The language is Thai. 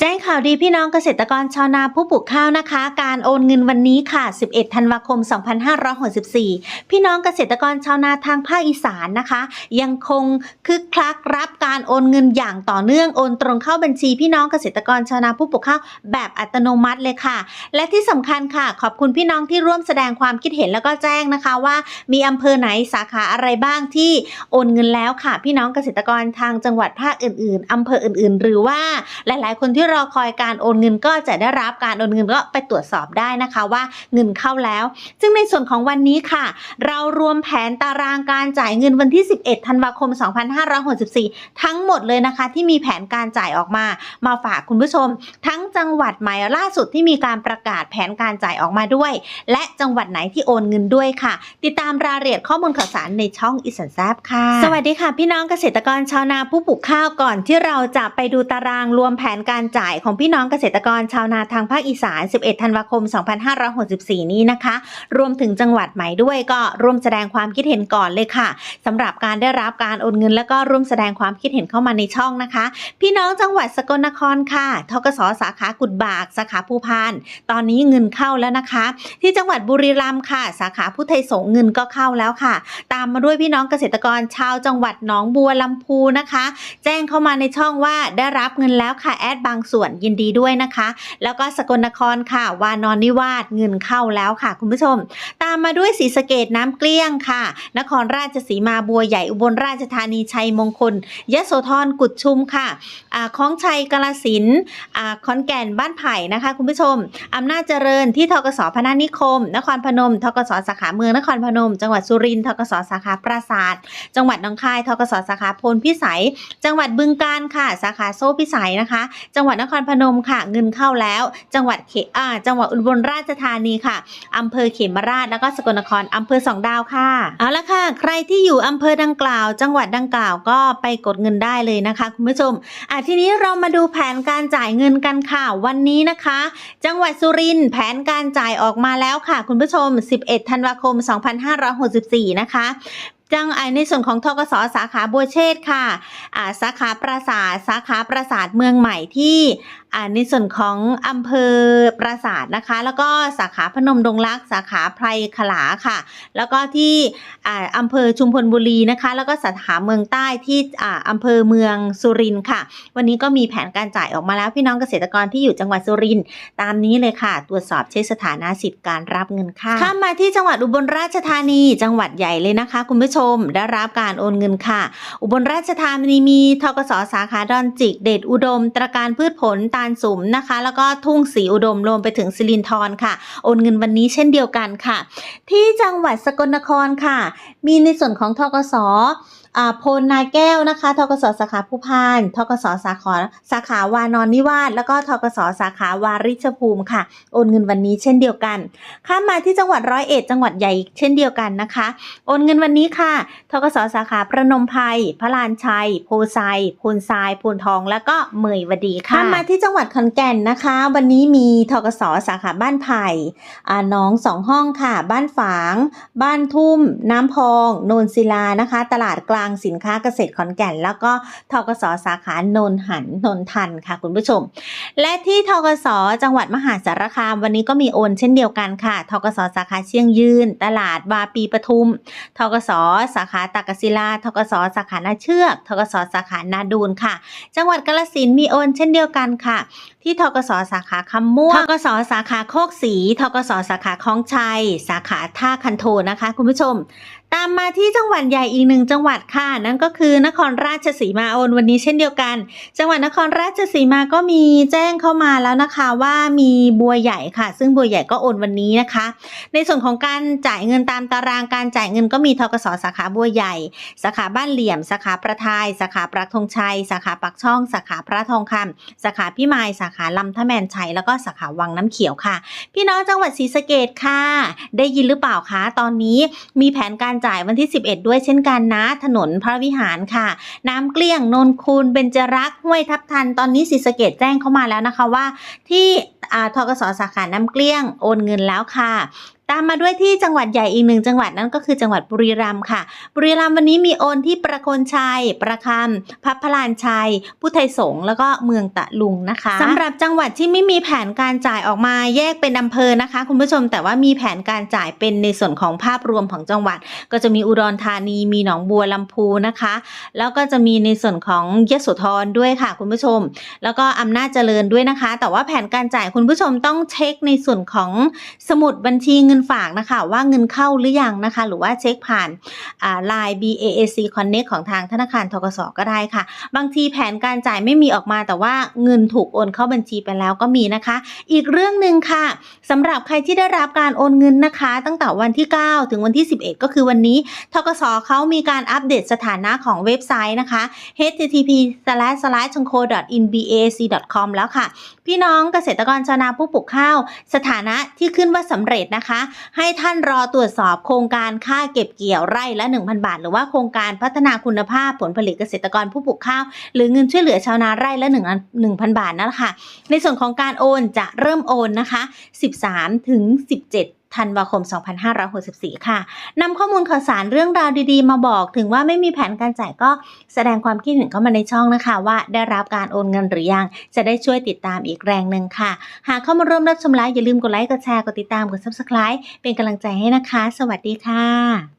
แจ้งข่าวดีพี่น้องเกษตรกรชาวนาผู้ปลูกข้าวนะคะ การโอนเงินวันนี้ค่ะ 11 ธันวาคม 2564 พี่น้องเกษตรกรชาวนาทางภาคอีสานนะคะ ยังคงคึกคักรับ การโอนเงินอย่างต่อเนื่องโอนตรงเข้าบัญชีพี่น้องเกษตรกรชาวนาผู้ปลูกข้าวแบบอัตโนมัติเลยค่ะ และที่สำคัญค่ะ ขอบคุณพี่น้องที่ร่วมแสดงความคิดเห็นแล้วก็แจ้งนะคะว่า มีอำเภอไหนสาขาอะไรบ้างที่โอนเงินแล้วค่ะ พี่น้องเกษตรกรทางจังหวัดภาคอื่น ๆอำเภออื่น ๆ หรือว่าหลาย ๆ คนที่รอคอยการโอนเงินก็จะได้รับการโอนเงินก็ไปตรวจสอบได้นะคะว่าเงินเข้าแล้ว ซึ่งในส่วนของวันนี้ค่ะ เรารวมแผนตารางการจ่ายเงินวันที่ 11 ธันวาคม 2564ทั้งหมดเลยนะคะ ที่มีแผนการจ่ายออกมา มาฝากคุณผู้ชม ทั้งจังหวัดใหม่ล่าสุดที่มีการประกาศแผนการจ่ายออกมาด้วย และจังหวัดไหนที่โอนเงินด้วยค่ะ ติดตามรายละเอียดข้อมูลข่าวสารในช่องอิสันแซบค่ะ สวัสดีค่ะ พี่น้องเกษตรกรชาวนาผู้ปลูกข้าวก่อนที่เราจะไปดูตารางรวมแผนการจ่ายของพี่น้องเกษตรกรชาวนาทางภาคอีสาน 11 ธันวาคม 2564 นี้นะคะ รวมถึงจังหวัดใหม่ด้วยก็ร่วมแสดงความคิดเห็นก่อนเลยค่ะสำหรับการได้รับการโอนเงิน แล้วก็ร่วมแสดงความคิดเห็นเข้ามาในช่องนะคะ พี่น้องจังหวัดสกลนครค่ะทกสสาขากุดบาก สาขาภูพาน ตอนนี้เงินเข้าแล้วนะคะ ที่จังหวัดบุรีรัมย์ค่ะ สาขาพุทธไทยสงเงินก็เข้าแล้วค่ะ ตามมาด้วยพี่น้องเกษตรกรชาวจังหวัดหนองบัวลำพูนะคะ แจ้งเข้ามาในช่องว่าได้รับเงินแล้วค่ะแอดบางส่วนยินดีด้วยนะคะ แล้วก็สกลนครค่ะ วานอนนิวาสเงินเข้าแล้วค่ะ คุณผู้ชมามมาด้วยศรีสะเกดน้ำเกลี้ยงค่ะ นครราชสีมาบัวใหญ่อุบลราชธานีชัยมงคลยะโสธรกุดชุมค่ะอ่าคล้องชัยกาลสินอ่าขอนแก่นบ้านไผ่นะคะ คุณผู้ชมอำนาจเจริญที่ทกสพนานิคม นครพนมทกสสาขาเมืองนครพนม จังหวัดสุรินทร์ทกสสาขาปราสาทจังหวัดหนองคายทกสสาขาพลพิสัย จังหวัดบึงกาฬค่ะ สาขาโซ่พิสัยนะคะ จังหวัดนครพนมค่ะ เงินเข้าแล้ว จังหวัดเขอจังหวัดอุบลราชธานีค่ะอำเภอเขมราชแล้วก็สกลนครอำเภอสองดาวค่ะ เอาละค่ะ ใครที่อยู่อำเภอดังกล่าว จังหวัดดังกล่าวก็ไปกดเงินได้เลยนะคะคุณผู้ชมอะทีนี้เรามาดูแผนการจ่ายเงินกันค่ะวันนี้นะคะ จังหวัดสุรินทร์แผนการจ่ายออกมาแล้วค่ะ คุณผู้ชม 11 ธันวาคม 2564 นะคะ จังไอในส่วนของทกสสาขาบัวเชษค่ะอ่าสาขาปราสาทสาขาปราสาทเมืองใหม่ที่อ่าในส่วนของอำเภอปราสาทนะคะ แล้วก็สาขาพนมดงรักสาขาไพรขลาค่ะ แล้วก็ที่อ่าอำเภอชุมพลบุรีนะคะ แล้วก็สาขาเมืองใต้ที่อ่าอำเภอเมืองสุรินทร์ค่ะ วันนี้ก็มีแผนการจ่ายออกมาแล้วพี่น้องเกษตรกรที่อยู่จังหวัดสุรินทร์ตามนี้เลยค่ะ ตรวจสอบเช็คสถานะสิทธิ์การรับเงินค่ะข้ามมาที่จังหวัดอุบลราชธานี จังหวัดใหญ่เลยนะคะคุณผู้ชมได้รับการโอนเงินค่ะ อุบลราชธานีมีทกสสาขาดอนจิก เดชอุดม ตระการพืชผลตาลสุมนะคะ แล้วก็ทุ่งสีอุดมรวมไปถึงสิรินทรค่ะ โอนเงินวันนี้เช่นเดียวกันค่ะ ที่จังหวัดสกลนครค่ะ มีในส่วนของทกส พลนาแก้วนะคะทกสสาขาผู้พานทกสสาขาสาขาวานอนนิวาสแล้วก็ทกสสาขาวาริชภูมิค่ะ โอนเงินวันนี้เช่นเดียวกัน ข้ามมาที่จังหวัดร้อยเอ็ดจังหวัดใหญ่อีกเช่นเดียวกันนะคะ โอนเงินวันนี้ค่ะทกสสาขาประนมไพรพระลานชัย โพไซโพนทรายโพนทอง แล้วก็เมยวดีค่ะข้ามมาที่จังหวัดขอนแก่นนะคะ วันนี้มีทกสสาขาบ้านไผ่อ่าน้องสองห้องค่ะ บ้านฝาง บ้านทุ่ม น้ำพอง โนนศิลานะคะ ตลาดกลางสินค้าเกษตรขอนแก่น แล้วก็ทกสสาขาโนนหันนนทันค่ะคุณผู้ชม และที่ทกสจังหวัดมหาสารคามวันนี้ก็มีโอนเช่นเดียวกันค่ะทกสสาขาเชียงยืน ตลาดวาปีปทุมทกสสาขาตากศิลาทกสสาขานาเชือกทกสสาขานาดูนค่ะ จังหวัดกาฬสินมีโอนเช่นเดียวกันค่ะ ที่ทกสสาขาคำม่วงทกสสาขาโคกศรีทกสสาขาคลองชัย สาขาท่าคันโทนะคะ คุณผู้ชม ตามมาที่จังหวัดใหญ่อีกหนึ่งจังหวัดค่ะนั่นก็คือนครราชสีมาโอนวันนี้เช่นเดียวกัน จังหวัดนครราชสีมาก็มีแจ้งเข้ามาแล้วนะคะว่ามีบัวใหญ่ค่ะ ซึ่งบัวใหญ่ก็โอนวันนี้นะคะ ในส่วนของการจ่ายเงินตามตารางการจ่ายเงินก็มีทกสสาขาบัวใหญ่ สาขาบ้านเหลี่ยม สาขาประทาย สาขาปรักธงชัย สาขาปักช่อง สาขาพระทองคำสาขาพี่มายสาขาลำทแมนชัยแล้วก็สาขาวังน้ำเขียวค่ะ พี่น้องจังหวัดศรีสะเกดค่ะ ได้ยินหรือเปล่าคะตอนนี้มีแผนการจ่ายวันที่ 11 ด้วยเช่นกันนะ ถนนพระวิหารค่ะ น้ำเกลี้ยงนนคูนเบญจรักห้วยทับทัน ตอนนี้ศรีสะเกดแจ้งเข้ามาแล้วนะคะว่า ที่ทกสสาขาน้ำเกลี้ยงโอนเงินแล้วค่ะ ตามมาด้วยที่จังหวัดใหญ่อีกหนึ่งจังหวัดนั่นก็คือจังหวัดบุรีรัมย์ค่ะ บุรีรัมย์วันนี้มีโอนที่ประโคนชัย ประคำพับพลานชัย พุทธไทยสงแล้วก็เมืองตะลุงนะคะสำหรับจังหวัดที่ไม่มีแผนการจ่ายออกมาแยกเป็นอำเภอนะคะ คุณผู้ชมแต่ว่ามีแผนการจ่ายเป็นในส่วนของภาพรวมของจังหวัด ก็จะมีอุดรธานีมีหนองบัวลำพูนะคะ แล้วก็จะมีในส่วนของยโสธรด้วยค่ะ คุณผู้ชม แล้วก็อำนาจเจริญด้วยนะคะ แต่ว่าแผนการจ่ายคุณผู้ชมต้องเช็คในส่วนของสมุดบัญชีเงินฝากนะคะ ว่าเงินเข้าหรือยังนะคะ หรือว่าเช็คผ่านอ่า Line BAAC Connect ของทางธนาคารทกสก็ได้ค่ะ บางทีแผนการจ่ายไม่มีออกมา แต่ว่าเงินถูกโอนเข้าบัญชีไปแล้วก็มีนะคะ อีกเรื่องหนึ่งค่ะสำหรับใครที่ได้รับการโอนเงินนะคะ ตั้งแต่วันที่ 9 ถึงวันที่ 11 ก็คือวันนี้ทกสเขามีการอัปเดตสถานะของเว็บไซต์นะคะ http c o in bac com แล้วค่ะ พี่น้องเกษตรกรชาวนาผู้ปลูกข้าว สถานะที่ขึ้นว่าสำเร็จนะคะ ให้ท่านรอตรวจสอบโครงการค่าเก็บเกี่ยวไร่ละ 1,000 บาท หรือว่าโครงการพัฒนาคุณภาพผลผลิตเกษตรกรผู้ปลูกข้าว หรือเงินช่วยเหลือชาวนาไร่ละ1 1,000 บาทนั่นแหละค่ะในส่วนของการโอนจะเริ่มโอนนะคะ 13ถึง17 ธันวาคม 2564 ค่ะนำข้อมูลข่าวสารเรื่องราวดีๆ มาบอกถึงว่าไม่มีแผนการจ่ายก็แสดงความคิดเห็นเข้ามาในช่องนะคะ ว่าได้รับการโอนเงินหรือยัง จะได้ช่วยติดตามอีกแรงหนึ่งค่ะ หากเข้ามาร่วมรับชมไลฟ์อย่าลืมกดไลค์กดแชร์กดติดตามกด subscribe เป็นกำลังใจให้นะคะ สวัสดีค่ะ